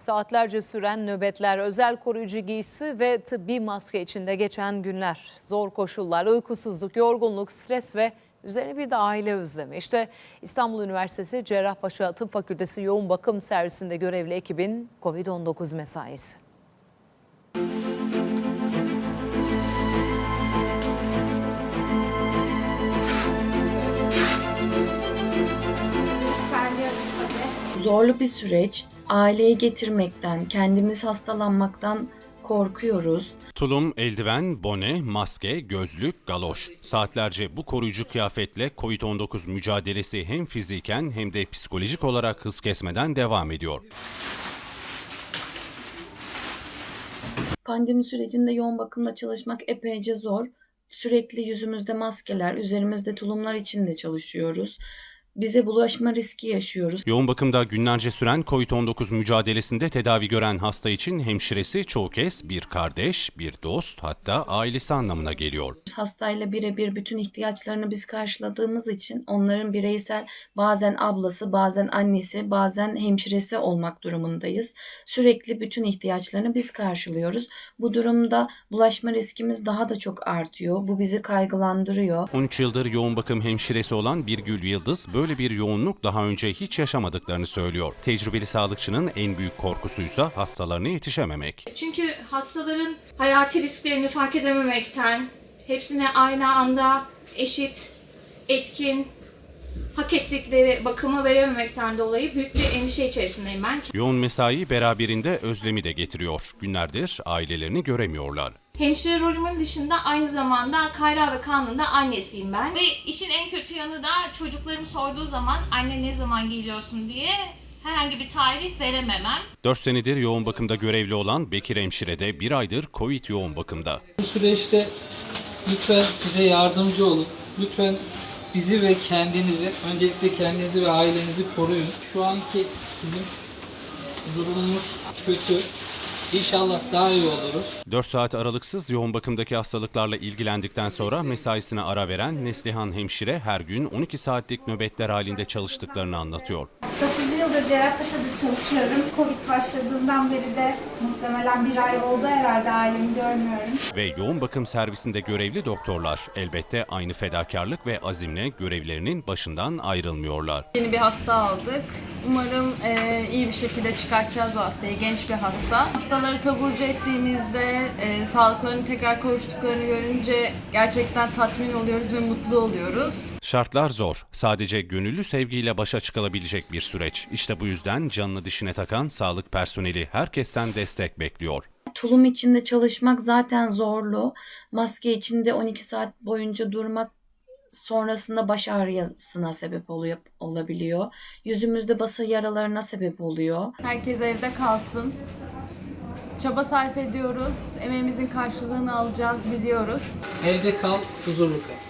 Saatlerce süren nöbetler, özel koruyucu giysi ve tıbbi maske içinde geçen günler. Zor koşullar, uykusuzluk, yorgunluk, stres ve üzerine bir de aile özlemi. İşte İstanbul Üniversitesi Cerrahpaşa Tıp Fakültesi Yoğun Bakım Servisinde görevli ekibin COVID-19 mesaisi. Zorlu bir süreç. Aileye getirmekten, kendimiz hastalanmaktan korkuyoruz. Tulum, eldiven, bone, maske, gözlük, galoş. Saatlerce bu koruyucu kıyafetle COVID-19 mücadelesi hem fiziken hem de psikolojik olarak hız kesmeden devam ediyor. Pandemi sürecinde yoğun bakımda çalışmak epeyce zor. Sürekli yüzümüzde maskeler, üzerimizde tulumlar içinde çalışıyoruz. Bize bulaşma riski yaşıyoruz. Yoğun bakımda günlerce süren COVID-19 mücadelesinde tedavi gören hasta için hemşiresi çoğu kez bir kardeş, bir dost hatta ailesi anlamına geliyor. Hastayla birebir bütün ihtiyaçlarını biz karşıladığımız için onların bireysel bazen ablası, bazen annesi, bazen hemşiresi olmak durumundayız. Sürekli bütün ihtiyaçlarını biz karşılıyoruz. Bu durumda bulaşma riskimiz daha da çok artıyor. Bu bizi kaygılandırıyor. 13 yıldır yoğun bakım hemşiresi olan Birgül Yıldız böyle bir yoğunluk daha önce hiç yaşamadıklarını söylüyor. Tecrübeli sağlıkçının en büyük korkusuysa hastalarına yetişememek. Çünkü hastaların hayati risklerini fark edememekten, hepsine aynı anda eşit, etkin, hak ettikleri bakımı verememekten dolayı büyük bir endişe içerisindeyim ben. Yoğun mesai beraberinde özlemi de getiriyor. Günlerdir ailelerini göremiyorlar. Hemşire rolümün dışında aynı zamanda Kayra ve Kaan'ın da annesiyim ben. Ve işin en kötü yanı da çocuklarım sorduğu zaman anne ne zaman geliyorsun diye herhangi bir tarih verememem. 4 senedir yoğun bakımda görevli olan Bekir Hemşire de bir aydır Covid yoğun bakımda. Bu süreçte lütfen bize yardımcı olun. Lütfen bizi ve kendinizi, öncelikle kendinizi ve ailenizi koruyun. Şu anki bizim durumumuz kötü. İnşallah daha iyi oluruz. 4 saat aralıksız yoğun bakımdaki hastalıklarla ilgilendikten sonra mesaisine ara veren Neslihan Hemşire her gün 12 saatlik nöbetler halinde çalıştıklarını anlatıyor. 9 yıldır Cerrahpaşa'da çalışıyorum. Covid başladığından beri de muhtemelen bir ay oldu herhalde ailemi görmüyorum. Ve yoğun bakım servisinde görevli doktorlar elbette aynı fedakarlık ve azimle görevlerinin başından ayrılmıyorlar. Yeni bir hasta aldık. Umarım e, iyi bir şekilde çıkartacağız o hastayı. Genç bir hasta. Hastaları taburcu ettiğimizde e, sağlıklarını tekrar kavuştuklarını görünce gerçekten tatmin oluyoruz ve mutlu oluyoruz. Şartlar zor. Sadece gönüllü sevgiyle başa çıkılabilecek bir süreç. İşte bu yüzden canını dişine takan sağlık personeli herkesten destek bekliyor. Tulum içinde çalışmak zaten zorlu. Maske içinde 12 saat boyunca durmak sonrasında baş ağrısına sebep oluyor, olabiliyor. Yüzümüzde bası yaralarına sebep oluyor. Herkes evde kalsın. Çaba sarf ediyoruz. Emeğimizin karşılığını alacağız biliyoruz. Evde kal, huzurlu kal.